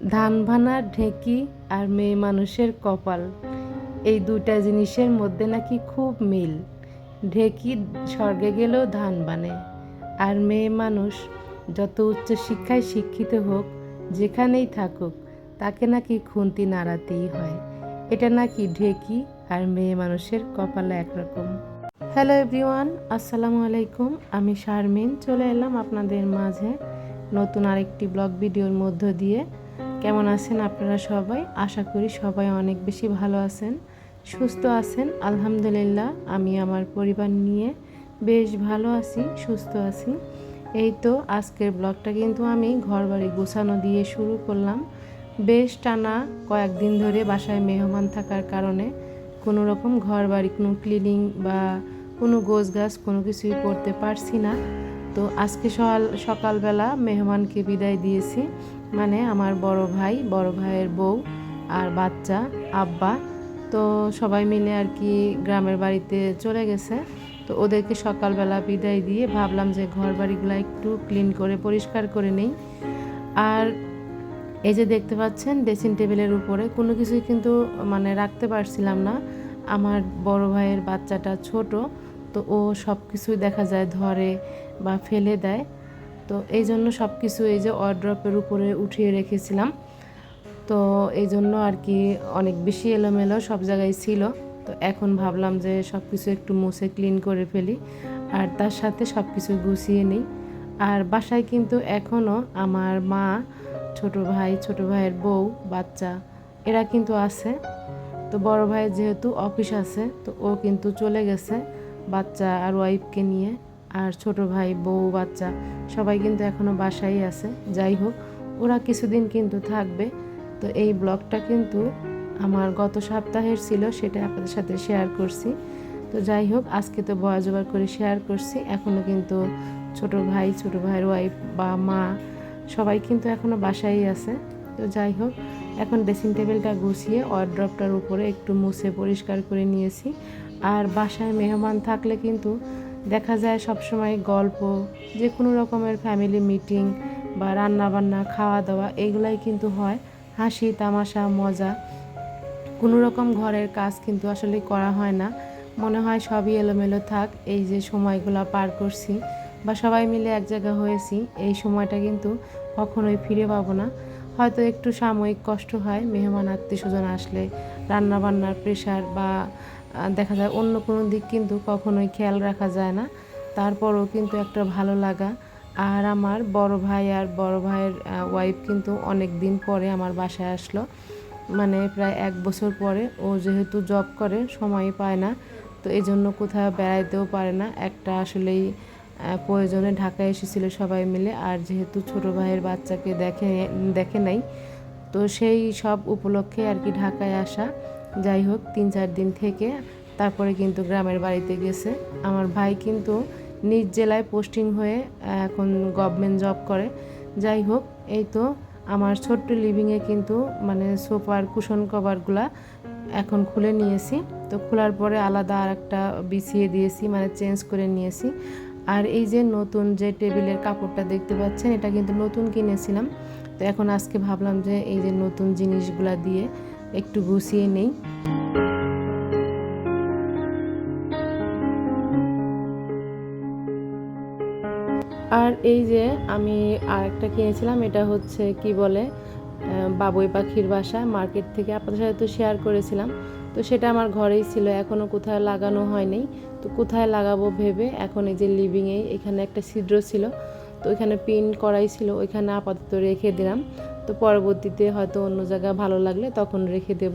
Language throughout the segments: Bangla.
ধান ভানার ঢেঁকি আর মেয়ে মানুষের কপাল। এই দুটা জিনিসের মধ্যে নাকি খুব মিল। ঢেঁকি স্বর্গে গেলেও ধান বানে। আর মেয়ে মানুষ যত উচ্চ শিক্ষায় শিক্ষিত হোক, যেখানেই থাকুক, তাকে নাকি খুন্তি নাড়াতেই হয়। এটা নাকি ঢেঁকি আর মেয়ে মানুষের কপালে একরকম। হ্যালো এভরিওয়ান, আসসালামু আলাইকুম। আমি শারমিন, চলে এলাম আপনাদের মাঝে নতুন আরেকটি ব্লগ ভিডিওর মধ্য দিয়ে। কেমন আছেন আপনারা সবাই? আশা করি সবাই অনেক বেশি ভালো আছেন, সুস্থ আছেন। আলহামদুলিল্লাহ, আমি আমার পরিবার নিয়ে বেশ ভালো আছি, সুস্থ আছি। এই তো আজকের ব্লগটা কিন্তু আমি ঘর বাড়ি গোছানো দিয়ে শুরু করলাম। বেশ টানা কয়েকদিন ধরে বাসায় মেহমান থাকার কারণে কোনো রকম ঘর বাড়ি কোনো ক্লিনিং বা কোনো গোছ গাছ কোনো কিছুই করতে পারছি না। তো আজকে সকাল, সকালবেলা মেহমানকে বিদায় দিয়েছি। মানে আমার বড় ভাই, বড় ভাইয়ের বউ আর বাচ্চা, আব্বা। তো সবাই মিলে আর কি গ্রামের বাড়িতে চলে গেছে। তো ওদেরকে সকালবেলা বিদায় দিয়ে ভাবলাম যে ঘর বাড়িগুলো একটু ক্লিন করে, পরিষ্কার করে নেই। আর এই যে দেখতে পাচ্ছেন, ড্রেসিং টেবিলের উপরে কোনো কিছুই কিন্তু মানে রাখতে পারছিলাম না। আমার বড় ভাইয়ের বাচ্চাটা ছোট, তো ও সব কিছুই দেখা যায় ধরে বা ফেলে দেয়। তো এই জন্য সব কিছু এই যে অড্রপের উপরে উঠিয়ে রেখেছিলাম। তো এই জন্য আর কি অনেক বেশি এলোমেলো সব জায়গায় ছিল। তো এখন ভাবলাম যে সব কিছু একটু মুছে ক্লিন করে ফেলি আর তার সাথে সব কিছু গুছিয়ে নিই। আর বাসায় কিন্তু এখনও আমার মা, ছোট ভাই, ছোট ভাইয়ের বউ, বাচ্চা এরা কিন্তু আছে। তো বড় ভাইয়ের যেহেতু অফিস আছে, তো ও কিন্তু চলে গেছে বাচ্চা আর ওয়াইফকে নিয়ে। আর ছোট ভাই, বউ, বাচ্চা সবাই কিন্তু এখনও বাসায় আছে। যাই হোক, ওরা কিছুদিন কিন্তু থাকবে। তো এই ব্লগটা কিন্তু আমার গত সপ্তাহের ছিল, সেটা আপনাদের সাথে শেয়ার করছি। তো যাই হোক, আজকে তো বয়া জোগাড় করে শেয়ার করছি। এখনও কিন্তু ছোট ভাই, ছোট ভাইয়ের ওয়াইফ বা মা সবাই কিন্তু এখনও বাসায় আছে। তো যাই হোক, এখন ড্রেসিং টেবিলটা গুছিয়ে ওয়ার্ড্রপটার উপরে একটু মুছে পরিষ্কার করে নিয়েছি। আর বাসায় মেহমান থাকলে কিন্তু দেখা যায় সবসময় গল্প যে কোনো রকমের ফ্যামিলি মিটিং বা রান্না বান্না খাওয়া দাওয়া এগুলাই কিন্তু হয়। হাসি, তামাশা, মজা, কোনো রকম ঘরের কাজ কিন্তু আসলে করা হয় না। মনে হয় সবই এলোমেলো থাক, এই যে সময়গুলো পার করছি বা সবাই মিলে এক জায়গা হয়েছি, এই সময়টা কিন্তু কখনোই ফিরে পাবো না। হয়তো একটু সাময়িক কষ্ট হয়, মেহমান আত্মীয় স্বজন আসলে রান্নাবান্নার প্রেশার বা দেখা যায় অন্য কোনো দিক কিন্তু কখনোই খেয়াল রাখা যায় না। তারপরও কিন্তু একটা ভালো লাগা। আর আমার বড় ভাই আর বড় ভাইয়ের ওয়াইফ কিন্তু অনেক দিন পরে আমার বাসায় আসলো। মানে প্রায় এক বছর পরে ও যেহেতু জব করে, সময় পায় না, তো এই জন্য কোথাও বেড়াইতেও পারে না। একটা আসলেই প্রয়োজনে ঢাকায় এসেছিল সবাই মিলে। আর যেহেতু ছোট ভাইয়ের বাচ্চাকে দেখে দেখে নাই, তো সেই সব উপলক্ষে আর কি ঢাকায় আসা। যাই হোক, তিন চার দিন থেকে তারপরে কিন্তু গ্রামের বাড়িতে গেছে। আমার ভাই কিন্তু নিজ জেলায় পোস্টিং হয়ে এখন গভর্নমেন্ট জব করে। যাই হোক, এই তো আমার ছোট্ট লিভিংয়ে কিন্তু মানে সোফার কুশন কভারগুলা এখন খুলে নিয়েছি। তো খোলার পরে আলাদা আর একটা বিছিয়ে দিয়েছি মানে চেঞ্জ করে নিয়েছি। আর এই যে নতুন যে টেবিলের কাপড়টা দেখতে পাচ্ছেন, এটা কিন্তু নতুন কিনেছিলাম। তো এখন আজকে ভাবলাম যে এই যে নতুন জিনিসগুলা দিয়ে একটু গুছিয়ে নেই। আর এই যে আমি আরেকটা কিনেছিলাম, এটা হচ্ছে কি বলে বাবুই পাখির বাসা মার্কেট থেকে আপনাদের সাথে তো শেয়ার করেছিলাম। তো সেটা আমার ঘরেই ছিল এখনও কোথায় লাগানো হয়নি। তো কোথায় লাগাবো ভেবে এখন এই যে লিভিংয়ে এখানে একটা ছিদ্র ছিল, তো ওইখানে পিন করাই ছিল, ওইখানে আপাতত রেখে দিলাম। তো পরবর্তীতে হয়তো অন্য জায়গা ভালো লাগলে তখন রেখে দেব।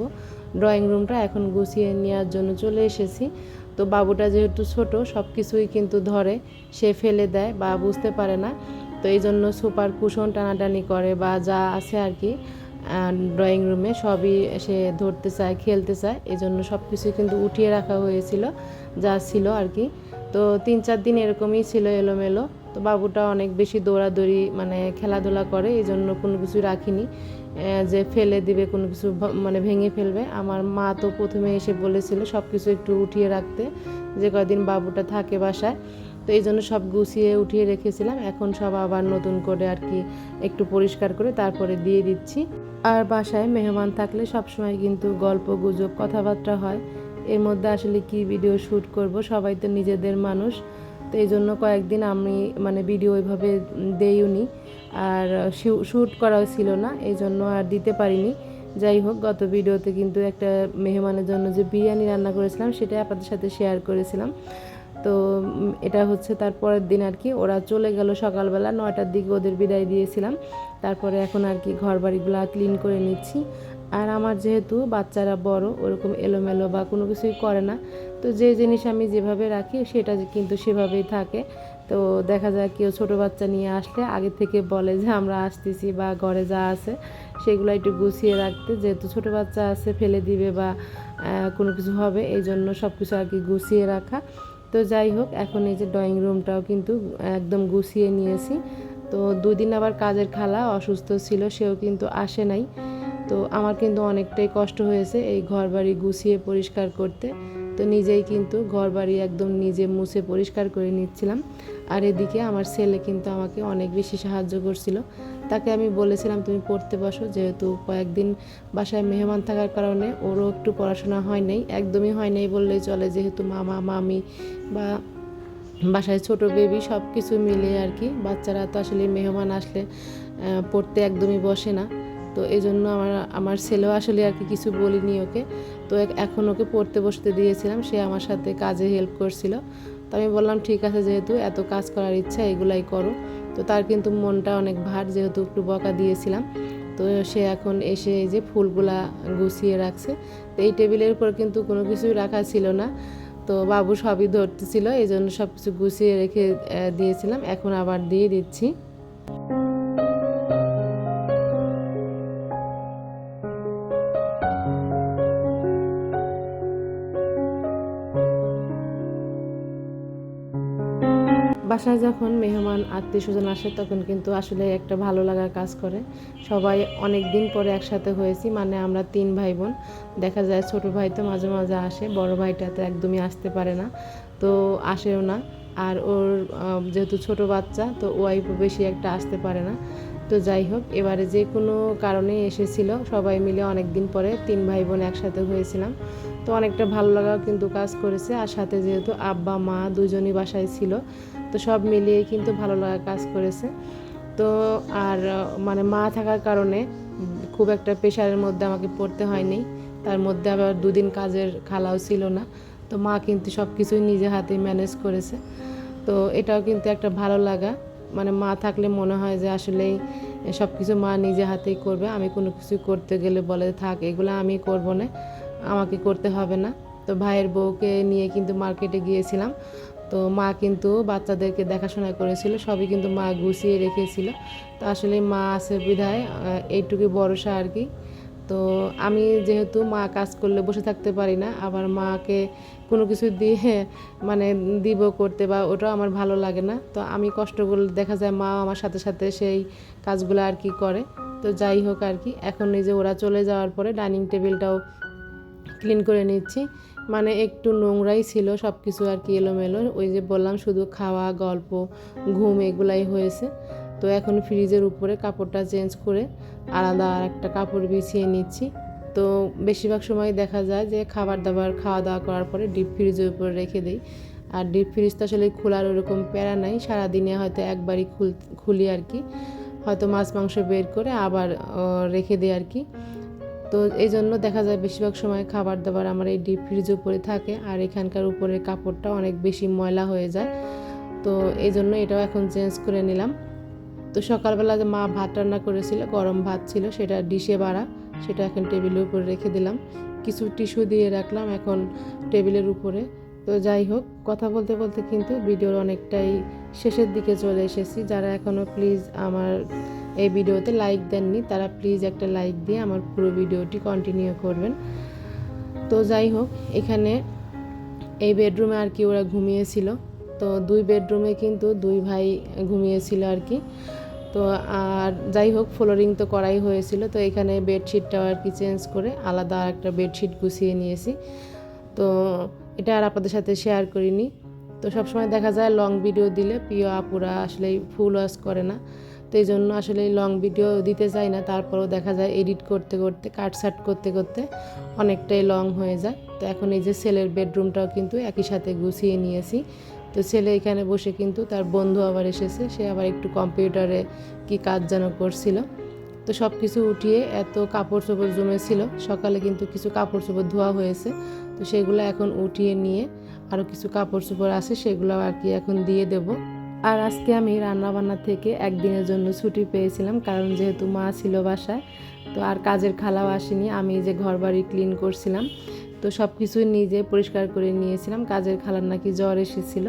ড্রয়িং রুমটা এখন গুছিয়ে নেওয়ার জন্য চলে এসেছি। তো বাবুটা যেহেতু ছোট সব কিছুই কিন্তু ধরে, সে ফেলে দেয় বা বুঝতে পারে না। তো এই জন্য সুপার কুশন টানাটানি করে বা যা আছে আর কি ড্রয়িং রুমে সবই সে ধরতে চায়, খেলতে চায়। এই জন্য সব কিছুই কিন্তু উঠিয়ে রাখা হয়েছিল, যা ছিল আর কি। তো তিন চার দিন এরকমই ছিল এলোমেলো। তো বাবুটা অনেক বেশি দৌড়াদৌড়ি মানে খেলাধুলা করে, এই জন্য কোনো কিছু রাখিনি। যে ফেলে দিবে, কোনো কিছু মানে ভেঙে ফেলবে। আমার মা তো প্রথমে এসে বলেছিল সব কিছু একটু উঠিয়ে রাখতে, যে কদিন বাবুটা থাকে বাসায়। তো এই জন্য সব গুছিয়ে উঠিয়ে রেখেছিলাম। এখন সব আবার নতুন করে আর কি একটু পরিষ্কার করে তারপরে দিয়ে দিচ্ছি। আর বাসায় মেহমান থাকলে সবসময় কিন্তু গল্প, গুজব, কথাবার্তা হয়। এর মধ্যে আসলে কি ভিডিও শ্যুট করব? সবাই তো নিজেদের মানুষ। তো এই জন্য কয়েকদিন আমি মানে ভিডিও ওইভাবে দেইওনি। আর শ্যুট করাও ছিল না, এই জন্য আর দিতে পারিনি। যাই হোক, গত ভিডিওতে কিন্তু একটা মেহমানের জন্য যে বিরিয়ানি রান্না করেছিলাম সেটা আপনাদের সাথে শেয়ার করেছিলাম। তো এটা হচ্ছে তার পরের দিন আর কি। ওরা চলে গেল সকালবেলা, নয়টার দিকে ওদের বিদায় দিয়েছিলাম। তারপরে এখন আর কি ঘর বাড়িগুলো ক্লিন করে নিচ্ছি। আর আমার যেহেতু বাচ্চারা বড়, ওরকম এলোমেলো বা কোনো কিছুই করে না, তো যে জিনিস আমি যেভাবে রাখি সেটা কিন্তু সেভাবেই থাকে। তো দেখা যায় কেউ ছোট বাচ্চা নিয়ে আসলে আগে থেকে বলে যে আমরা আসতেছি বা ঘরে যা আছে সেগুলো একটু গুছিয়ে রাখতে, যেহেতু ছোট বাচ্চা আছে ফেলে দিবে বা কোনো কিছু হবে এই জন্য সব কিছু আর কি গুছিয়ে রাখা। তো যাই হোক, এখন এই যে ড্রয়িং রুমটাও কিন্তু একদম গুছিয়ে নিয়েছি। তো দুদিন আবার কাজের খালা অসুস্থ ছিল, সেও কিন্তু আসে নাই। তো আমার কিন্তু অনেকটাই কষ্ট হয়েছে এই ঘর বাড়ি গুছিয়ে পরিষ্কার করতে। তো নিজেই কিন্তু ঘর বাড়ি একদম নিজে মুছে পরিষ্কার করে নিচ্ছিলাম। আর এদিকে আমার ছেলে কিন্তু আমাকে অনেক বেশি সাহায্য করছিল। তাকে আমি বলেছিলাম, তুমি পড়তে বসো, যেহেতু কয়েকদিন বাসায় মেহমান থাকার কারণে ওরও একটু পড়াশোনা হয় নাই। একদমই হয় নাই বললেই চলে, যেহেতু মামা, মামি বা বাসায় ছোট বেবি সব কিছু মিলে আর কি, বাচ্চারা তো আসলে মেহমান আসলে পড়তে একদমই বসে না। তো এই জন্য আমার আমার ছেলেও আসলে আর কি কিছু বলিনি ওকে। তো এখন ওকে পড়তে বসতে দিয়েছিলাম, সে আমার সাথে কাজে হেল্প করছিল। তো আমি বললাম, ঠিক আছে যেহেতু এত কাজ করার ইচ্ছা, এগুলাই করো। তো তার কিন্তু মনটা অনেক ভার, যেহেতু একটু বকা দিয়েছিলাম। তো সে এখন এসে এই যে ফুলগুলা গুছিয়ে রাখছে। তো এই টেবিলের উপর কিন্তু কোনো কিছুই রাখা ছিল না। তো বাবু সবই ধরতেছিল এই জন্য সব কিছু গুছিয়ে রেখে দিয়েছিলাম। এখন আবার দিয়ে দিচ্ছি। বাসায় যখন মেহমান আত্মীয় স্বজন আসে, তখন কিন্তু আসলে একটা ভালো লাগার কাজ করে। সবাই অনেক দিন পরে একসাথে হয়েছি মানে আমরা তিন ভাই বোন দেখা যায় ছোট ভাই তো মাঝে মাঝে আসে, বড় ভাইটা তো একদমই আসতে পারে না, তো আসেও না। আর ওর যেহেতু ছোট বাচ্চা, তো ওয়াইফও বেশি একটা আসতে পারে না। তো যাই হোক, এবারে যে কোনো কারণে এসেছিল, সবাই মিলে অনেক দিন পরে তিন ভাই বোন একসাথে হয়েছিলাম। তো অনেকটা ভালো লাগাও কিন্তু কাজ করেছে। আর সাথে যেহেতু আব্বা, মা দুজনই বাসায় ছিল তো সব মিলিয়ে কিন্তু ভালো লাগা কাজ করেছে। তো আর মানে মা থাকার কারণে খুব একটা প্রেশারের মধ্যে আমাকে পড়তে হয়নি। তার মধ্যে আবার দুদিন কাজের খালাও ছিল না। তো মা কিন্তু সব কিছুই নিজে হাতে ম্যানেজ করেছে। তো এটাও কিন্তু একটা ভালো লাগা। মানে মা থাকলে মনে হয় যে আসলেই সব কিছু মা নিজে হাতেই করবে। আমি কোনো কিছু করতে গেলে বলে, থাক, এগুলো আমি করব না। আমাকে করতে হবে না। তো ভাইয়ের বউকে নিয়ে কিন্তু মার্কেটে গিয়েছিলাম। তো মা কিন্তু বাচ্চাদেরকে দেখাশোনা করেছিল, সবই কিন্তু মা গুছিয়ে রেখেছিল। তো আসলে মা আছে বিধায় এইটুকু ভরসা আর কি। তো আমি যেহেতু মা কাজ করলে বসে থাকতে পারি না, আবার মাকে কোনো কিছু দিয়ে মানে দিব করতে বা ওটাও আমার ভালো লাগে না। তো আমি কষ্ট করলে দেখা যায় মা আমার সাথে সাথে সেই কাজগুলো আর কি করে। তো যাই হোক আর কি, এখন এই যে ওরা চলে যাওয়ার পরে ডাইনিং টেবিলটাও ক্লিন করে নিচ্ছি। মানে একটু নোংরাই ছিল সব কিছু আর কি এলোমেলো। ওই যে বললাম, শুধু খাওয়া, গল্প, ঘুম এগুলাই হয়েছে। তো এখন ফ্রিজের উপরে কাপড়টা চেঞ্জ করে আলাদা আর একটা কাপড় বিছিয়ে নিচ্ছি। তো বেশিরভাগ সময় দেখা যায় যে খাবার দাবার খাওয়া দাওয়া করার পরে ডিপ ফ্রিজের উপরে রেখে দিই। আর ডিপ ফ্রিজ তো আসলে খোলার ওরকম প্যারা নাই, সারাদিনে হয়তো একবারই খুল, খুলি আর কি। হয়তো মাছ, মাংস বের করে আবার রেখে দিই আর কি। তো এই জন্য দেখা যায় বেশিরভাগ সময় খাবার দাবার আমার এই ডিপ ফ্রিজের উপরে থাকে আর এখানকার উপরের কাপড়টা অনেক বেশি ময়লা হয়ে যায়। তো এই জন্য এটাও এখন চেঞ্জ করে নিলাম। তো সকালবেলা যে মা ভাত রান্না করেছিল, গরম ভাত ছিল, সেটা ডিশে বাড়া, সেটা এখন টেবিলের উপরে রেখে দিলাম। কিছু টিস্যু দিয়ে রাখলাম এখন টেবিলের উপরে। তো যাই হোক, কথা বলতে বলতে কিন্তু ভিডিওর অনেকটাই শেষের দিকে চলে এসেছি। যারা এখনও প্লিজ আমার এই ভিডিওতে লাইক দেননি, তারা প্লিজ একটা লাইক দিয়ে আমার পুরো ভিডিওটি কন্টিনিউ করবেন। তো যাই হোক, এখানে এই বেডরুমে আর কি ওরা ঘুমিয়েছিল। তো দুই বেডরুমে কিন্তু দুই ভাই ঘুমিয়েছিল আর কি। তো আর যাই হোক ফ্লোরিং তো করাই হয়েছিল। তো এখানে বেডশিটটাও আর কি চেঞ্জ করে আলাদা একটা বেডশিট গুছিয়ে নিয়েছি। তো এটা আর আপনাদের সাথে শেয়ার করিনি। তো সবসময় দেখা যায় লং ভিডিও দিলে প্রিয় আপুরা আসলে ফুল ওয়াশ করে না। তো এই জন্য আসলে লং ভিডিও দিতে চাই না। তারপরেও দেখা যায় এডিট করতে করতে কাট সাট করতে করতে অনেকটাই লং হয়ে যায়। তো এখন এই যে ছেলের বেডরুমটাও কিন্তু একই সাথে গুছিয়ে নিয়েছি। তো ছেলে এখানে বসে কিন্তু তার বন্ধু আবার এসেছে। সে আবার একটু কম্পিউটারে কি কাজ যেন করছিল। তো সব কিছু উঠিয়ে এত কাপড় চোপড় জমেছিল। সকালে কিন্তু কিছু কাপড় চোপড় ধোয়া হয়েছে। তো সেগুলো এখন উঠিয়ে নিয়ে আরও কিছু কাপড় চোপড় আছে, সেগুলো আর কি এখন দিয়ে দেব। আর আজকে আমি রান্নাবান্না থেকে একদিনের জন্য ছুটি পেয়েছিলাম, কারণ যেহেতু মা ছিল বাসায়, তো আর কাজের খালাও আসেনি, আমি যে ঘর বাড়ি ক্লিন করছিলাম। তো সব কিছুই নিজে পরিষ্কার করে নিয়েছিলাম, কাজের খালার নাকি জ্বর এসেছিল।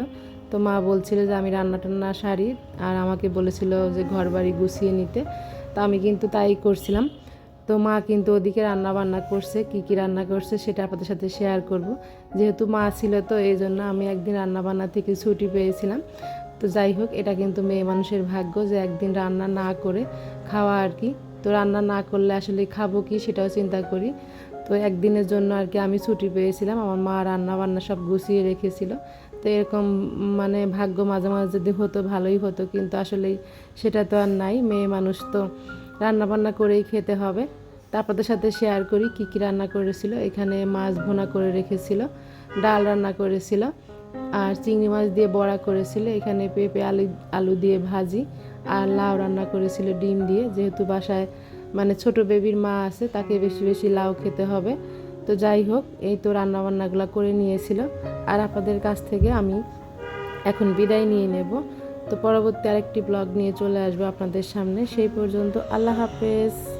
তো মা বলছিল যে আমি রান্না টান্না সারি, আর আমাকে বলেছিল যে ঘর বাড়ি গুছিয়ে নিতে। তো আমি কিন্তু তাই করছিলাম। তো মা কিন্তু ওদিকে রান্না বান্না করছে, কি কি রান্না করছে সেটা আপনাদের সাথে শেয়ার করব। যেহেতু মা ছিল তো, এই জন্য আমি একদিন রান্না বান্না থেকে ছুটি পেয়েছিলাম। তো যাই হোক, এটা কিন্তু মেয়ে মানুষের ভাগ্য যে একদিন রান্না না করে খাওয়া আর কি। তো রান্না না করলে আসলে খাব কি সেটাও চিন্তা করি। তো একদিনের জন্য আর কি আমি ছুটি পেয়েছিলাম, আমার মা রান্না বান্না সব গুছিয়ে রেখেছিল। তো এরকম মানে ভাগ্য মাঝে মাঝে যদি হতো ভালোই হতো, কিন্তু আসলে সেটা তো আর নাই। মেয়ে মানুষ তো রান্না বান্না করেই খেতে হবে। তারপর সাথে শেয়ার করি কি কি রান্না করেছিল। এখানে মাছ ভোনা করে রেখেছিল, ডাল রান্না করেছিল। আর চিংড়ি মাছ দিয়ে বড়া করেছিল, এখানে পেঁপে, আলু আলু দিয়ে ভাজি আর লাউ রান্না করেছিল ডিম দিয়ে। যেহেতু বাসায় মানে ছোট বেবির মা আছে, তাকে বেশি বেশি লাউ খেতে হবে। তো যাই হোক, এই তো রান্না বান্নাগুলো করে নিয়েছিল। আর আপনাদের কাছ থেকে আমি এখন বিদায় নিয়ে নেব। তো পরবর্তী আরেকটি ব্লগ নিয়ে চলে আসব আপনাদের সামনে। সেই পর্যন্ত আল্লাহ হাফেজ।